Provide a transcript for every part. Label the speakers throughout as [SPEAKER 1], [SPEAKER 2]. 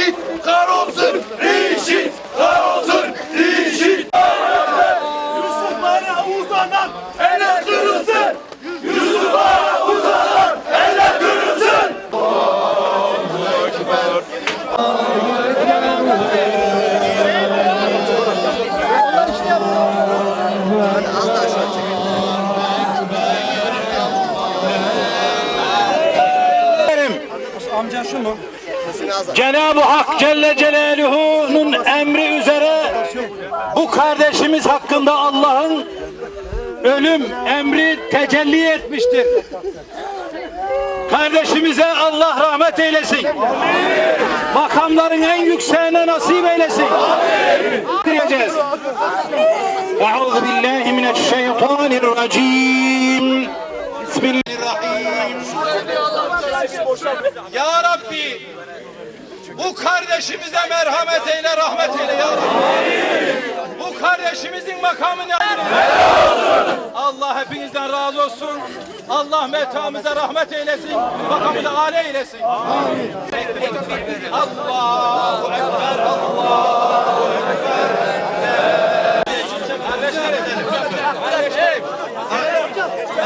[SPEAKER 1] reşit, kahrolsun reşit, kahrolsun reşit. Yusuf bana uzanan ele kırılsın. Yusuf bana uzanan ele kırılsın. Amca şu mu?
[SPEAKER 2] Cenab-ı Hak Celle Celaluhu'nun emri üzere bu kardeşimiz hakkında Allah'ın ölüm emri tecelli etmiştir. Kardeşimize Allah rahmet eylesin. Makamların en yükseğine nasip eylesin. Diyeceğiz. Euzu billahi mineşşeytanirracim. Bismillahirrahmanirrahim.
[SPEAKER 1] Ya Rabbi bu kardeşimize merhamet eyle, rahmet eyle ya Rabbi. Bu kardeşimizin makamını Allah hepinizden razı olsun. Allah metamıza rahmet eylesin. Makamı da âle eylesin. Allahu Ekber, Allahu Ekber. Kardeşlerim, kardeşlerim.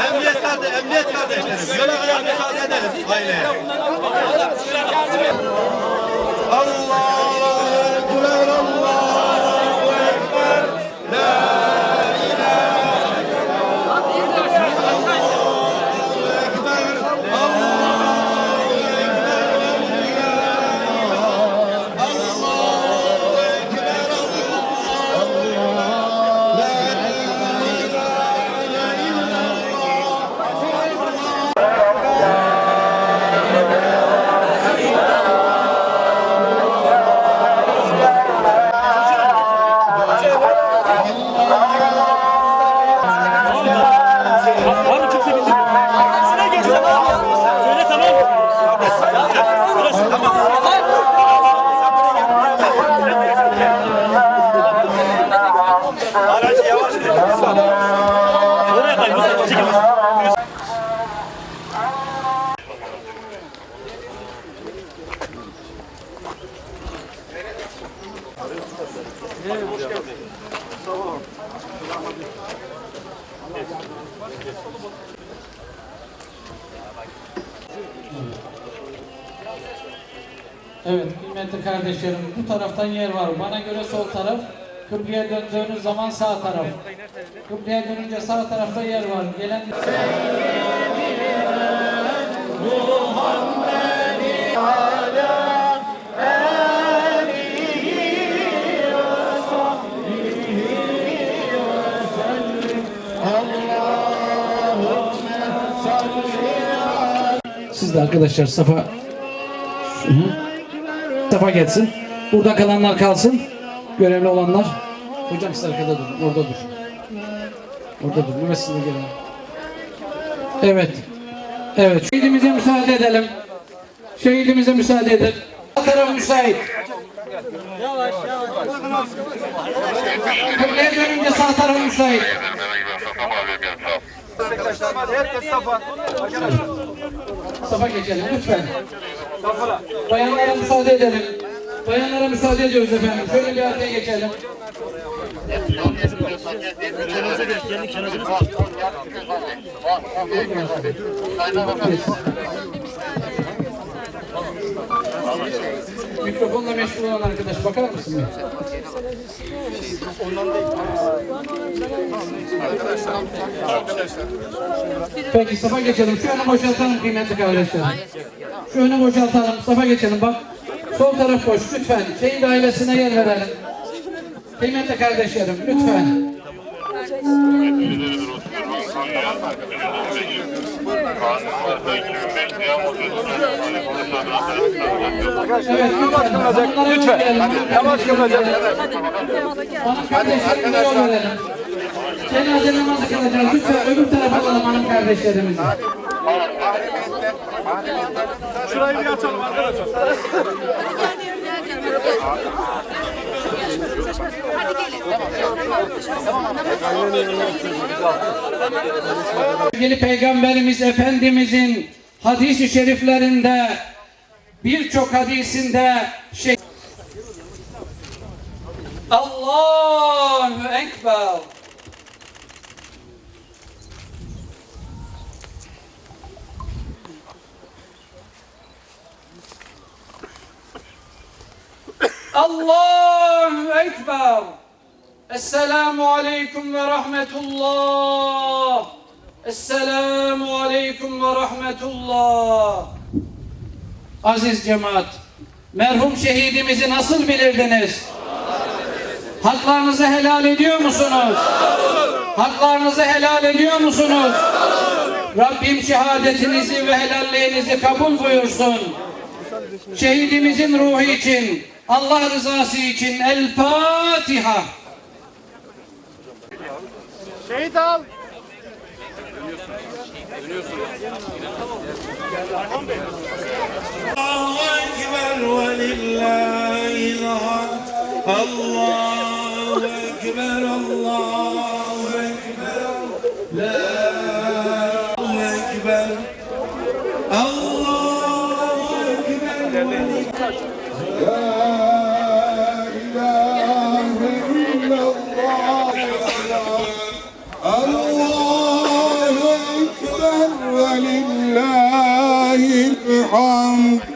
[SPEAKER 1] Emniyet kardeş, emniyet kardeşlerim. Şöyle ayağa Aracı yavaş. Oraya kay. Musa çek yavaş.
[SPEAKER 2] Evet kıymetli kardeşlerim bu taraftan yer var. Bana göre sol taraf. Kıbleye döndüğünüz zaman sağ taraf. Kıbleye dönünce sağ tarafta yer var. Gelen Siz de arkadaşlar safa safa geçsin. Burada kalanlar kalsın. Görevli olanlar. Hocam siz arkada durun. Orada dur. Orada dur. De gelin. Evet. Evet. Şehidimize müsaade edelim. Şehidimize müsaade edelim. Taraf müsait. Yavaş yavaş. Kıbleye dönünce sağ taraf müsait. Safa geçelim lütfen. Bayanlara müsaade edelim. Bayanlara müsaade ediyoruz efendim. Şöyle bir arkaya geçelim. Mikrofonla meşgul olan arkadaş bakar mısın? bir? Peki safa geçelim. Şu önü boşaltalım kıymetli kardeşlerim. Şu önü boşaltalım. Safa geçelim bak. Sol taraf boş lütfen. Şehit ailesine yer verelim. Kıymetli kardeşlerim lütfen. Evet lütfen. Lütfen. Yavaş kılacak. Hanım kardeşlerimize yol verelim. Cenaze namazı kılacağız. Lütfen öbür tarafa alalım hanım kardeşlerimizi. Şurayı bir açalım arkadaşlar. Sevgili Peygamberimiz Efendimizin hadis-i şeriflerinde birçok hadisinde şey Allahu Ekber Allahu Ekber Esselamu Aleyküm ve Rahmetullah Esselamu Aleyküm ve Rahmetullah Aziz cemaat merhum şehidimizi nasıl bilirdiniz? Haklarınızı helal ediyor musunuz? Haklarınızı helal ediyor musunuz? Rabbim şehadetinizi ve helalliğinizi kabul buyursun şehidimizin ruhu için, Allah rızası için El Fatiha. Şehit al. Allahu Ekber ve lillahi Allahu Ekber
[SPEAKER 3] الله أكبر ولله الحمد